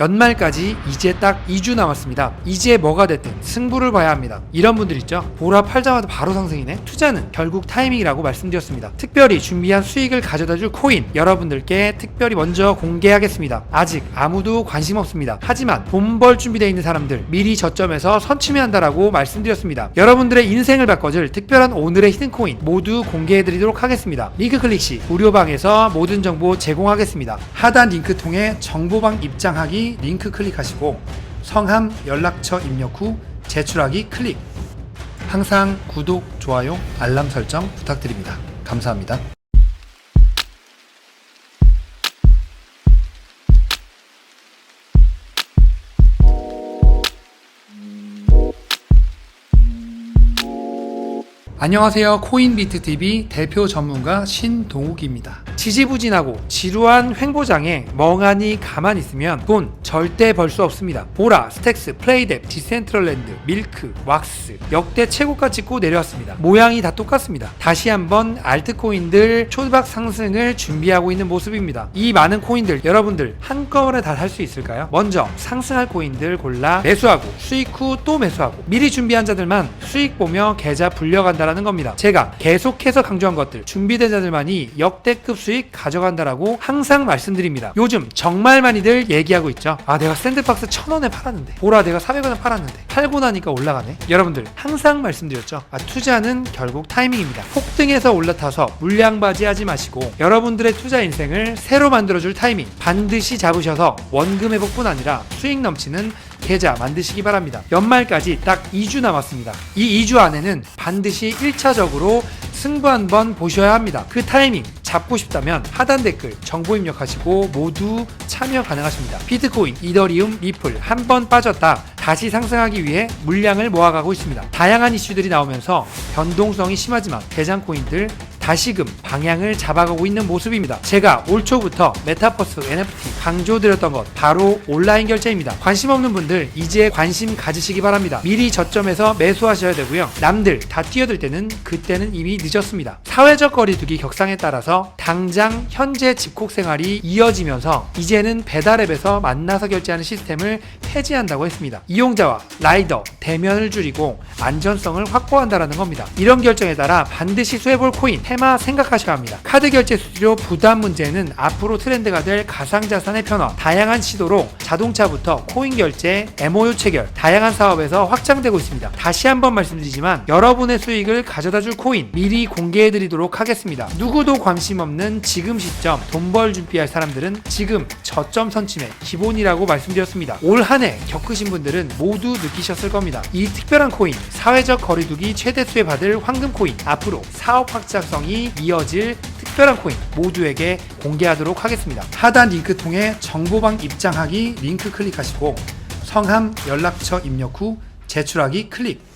연말까지 이제 딱 2주 남았습니다. 이제 뭐가 됐든 승부를 봐야 합니다. 이런 분들 있죠? 보라 팔자마자 바로 상승이네? 투자는 결국 타이밍이라고 말씀드렸습니다. 특별히 준비한 수익을 가져다 줄 코인 여러분들께 특별히 먼저 공개하겠습니다. 아직 아무도 관심 없습니다. 하지만 돈벌 준비되어 있는 사람들 미리 저점에서 선취매한다라고 말씀드렸습니다. 여러분들의 인생을 바꿔줄 특별한 오늘의 히든 코인 모두 공개해드리도록 하겠습니다. 링크 클릭 시 무료방에서 모든 정보 제공하겠습니다. 하단 링크 통해 정보방 입장하기 링크 클릭하시고 성함 연락처 입력 후 제출하기 클릭. 항상 구독, 좋아요, 알람 설정 부탁드립니다. 감사합니다. 안녕하세요. 코인비트TV 대표 전문가 신동욱입니다. 지지부진하고 지루한 횡보장에 멍하니 가만히 있으면 돈 절대 벌 수 없습니다. 보라, 스택스, 플레이뎁, 디센트럴랜드, 밀크, 왁스 역대 최고가 찍고 내려왔습니다. 모양이 다 똑같습니다. 다시 한번 알트코인들 초박 상승을 준비하고 있는 모습입니다. 이 많은 코인들 여러분들 한꺼번에 다 살 수 있을까요? 먼저 상승할 코인들 골라 매수하고 수익 후 또 매수하고 미리 준비한 자들만 수익 보며 계좌 불려간다라는 겁니다. 제가 계속해서 강조한 것들 준비된 자들만이 역대급 수익 가져간다라고 항상 말씀드립니다. 요즘 정말 많이들 얘기하고 있죠. 아 내가 샌드박스 천 원에 팔았는데 보라 내가 400원에 팔았는데 팔고 나니까 올라가네. 여러분들 항상 말씀드렸죠. 아 투자는 결국 타이밍입니다. 폭등해서 올라타서 물량바지 하지 마시고 여러분들의 투자 인생을 새로 만들어줄 타이밍 반드시 잡으셔서 원금 회복뿐 아니라 수익 넘치는 계좌 만드시기 바랍니다. 연말까지 딱 2주 남았습니다. 이 2주 안에는 반드시 1차적으로 승부 한번 보셔야 합니다. 그 타이밍 잡고 싶다면 하단 댓글 정보 입력하시고 모두 참여 가능하십니다. 비트코인, 이더리움, 리플 한 번 빠졌다 다시 상승하기 위해 물량을 모아가고 있습니다. 다양한 이슈들이 나오면서 변동성이 심하지만 대장 코인들 다시금 방향을 잡아가고 있는 모습입니다. 제가 올 초부터 메타버스 NFT 강조드렸던 것 바로 온라인 결제입니다. 관심 없는 분들 이제 관심 가지시기 바랍니다. 미리 저점에서 매수하셔야 되고요. 남들 다 뛰어들 때는 그때는 이미 늦었습니다. 사회적 거리두기 격상에 따라서 당장 현재 집콕 생활이 이어지면서 이제는 배달앱에서 만나서 결제하는 시스템을 폐지한다고 했습니다. 이용자와 라이더 대면을 줄이고 안전성을 확보한다라는 겁니다. 이런 결정에 따라 반드시 수혜볼 코인 테마 생각하셔야 합니다. 카드 결제 수수료 부담 문제는 앞으로 트렌드가 될 가상자산의 편화, 다양한 시도로 자동차부터 코인 결제, MOU 체결, 다양한 사업에서 확장되고 있습니다. 다시 한번 말씀드리지만 여러분의 수익을 가져다 줄 코인 미리 공개해 드리도록 하겠습니다. 누구도 관심 없는 지금 시점 돈 벌 준비할 사람들은 지금 저점 선침의 기본이라고 말씀드렸습니다. 올 한 해 겪으신 분들은 모두 느끼셨을 겁니다. 이 특별한 코인, 사회적 거리두기 최대 수혜 받을 황금 코인, 앞으로 사업 확장성 이 이어질 특별한 코인 모두에게 공개하도록 하겠습니다. 하단 링크 통해 정보방 입장하기 링크 클릭하시고 성함 연락처 입력 후 제출하기 클릭